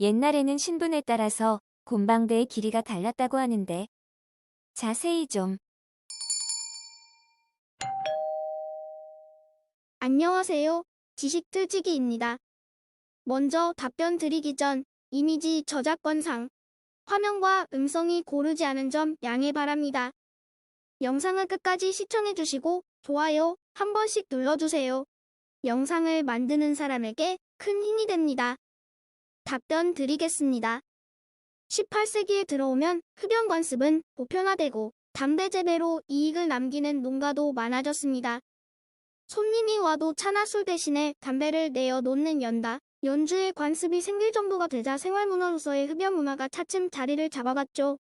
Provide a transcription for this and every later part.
옛날에는 신분에 따라서 곤방대의 길이가 달랐다고 하는데 자세히 좀 안녕하세요. 지식틀치기입니다. 먼저 답변 드리기 전 이미지 저작권상 화면과 음성이 고르지 않은 점 양해 바랍니다. 영상을 끝까지 시청해주시고 좋아요 한 번씩 눌러주세요. 영상을 만드는 사람에게 큰 힘이 됩니다. 답변 드리겠습니다. 18세기에 들어오면 흡연 관습은 보편화되고 담배 재배로 이익을 남기는 농가도 많아졌습니다. 손님이 와도 차나 술 대신에 담배를 내어 놓는 연다. 연주의 관습이 생길 정도가 되자 생활문화로서의 흡연 문화가 차츰 자리를 잡아갔죠.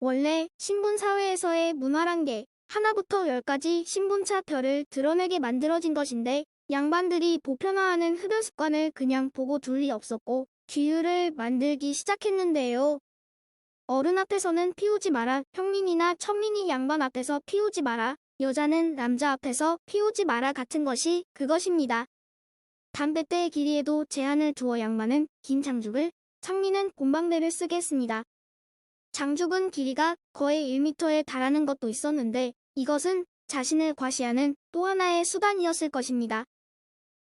원래 신분 사회에서의 문화란 게 하나부터 열까지 신분차 별을 드러내게 만들어진 것인데 양반들이 보편화하는 흡연 습관을 그냥 보고 둘 리 없었고 규율을 만들기 시작했는데요. 어른 앞에서는 피우지 마라, 평민이나 천민이 양반 앞에서 피우지 마라, 여자는 남자 앞에서 피우지 마라 같은 것이 그것입니다. 담뱃대의 길이에도 제한을 두어 양반은 긴 장죽을, 창민은 곰방대를 쓰겠습니다. 장죽은 길이가 거의 1m에 달하는 것도 있었는데 이것은 자신을 과시하는 또 하나의 수단이었을 것입니다.